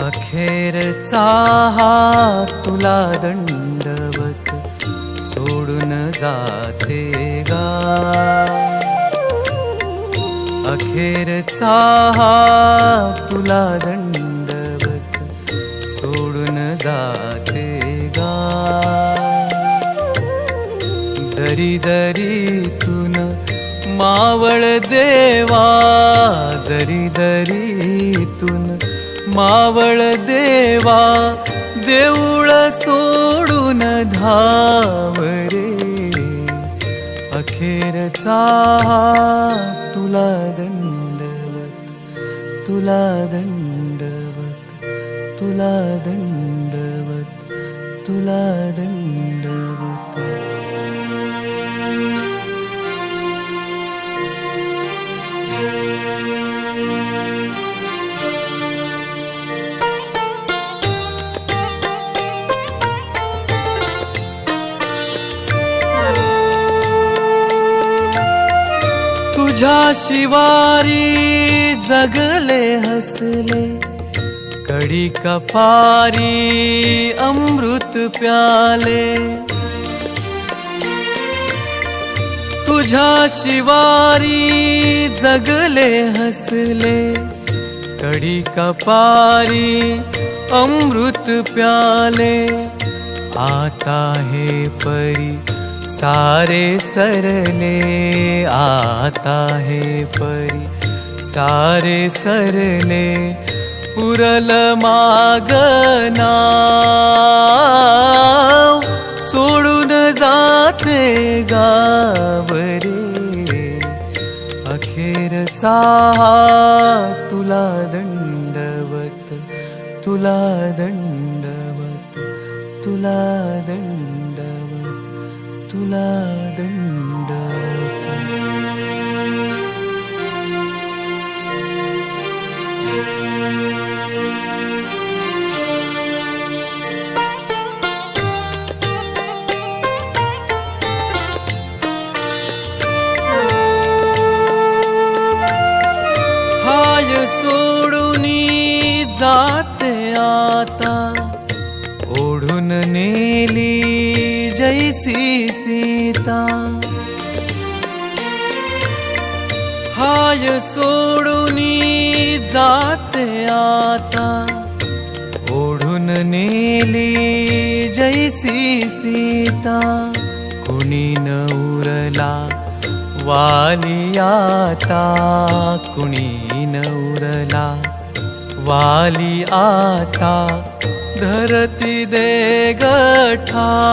अखेरचा हा तुला दंडवत सोडून जाते गा. अखेरचा हा तुला दंडवत सोडून जाते गा. दरी दरीतून मावळ देवा दरी दरीतून मावळ देवा देऊळ सोडून धावरे अखेरचा तुला दंडवत तुला दंडवत तुला दंडवत तुला दंड तुझ्या शिवारी जगले हसले. कडी कपारी अमृत प्याले. तुझ्या शिवारी जगले हसले. कडी कपारी अमृत प्याले. आता हे परी सारे सरले आता हे परी। सारे सरले उरल मागना। सोडून जाते गावरे। अखेरचा तुला दंडवत तुला दंडवत तुला दंड तुला दंडवत हाय सोडूनी जाते आता ओढून नेली जैसी हाय सोडूनी जाते आता. ओढून नेली जैसी सीता. कुणी न उरला वाली आता. कुणी न उरला वाली आता. धरती दे गठा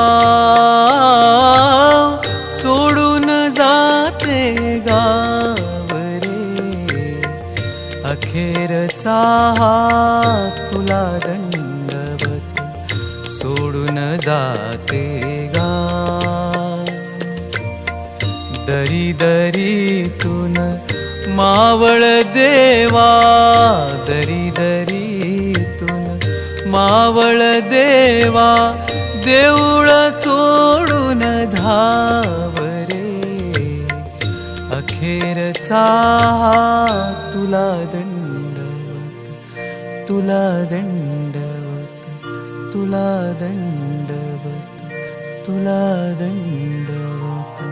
तुला दंडवत सोडून जाते गा दरी दरीतून मावळ देवा दरी दरीतून मावळ देवा देऊळ सोडून धावरे. अखेरचा तुला दंड तुला दण्डवत तुला दण्डवत तुला दण्डवत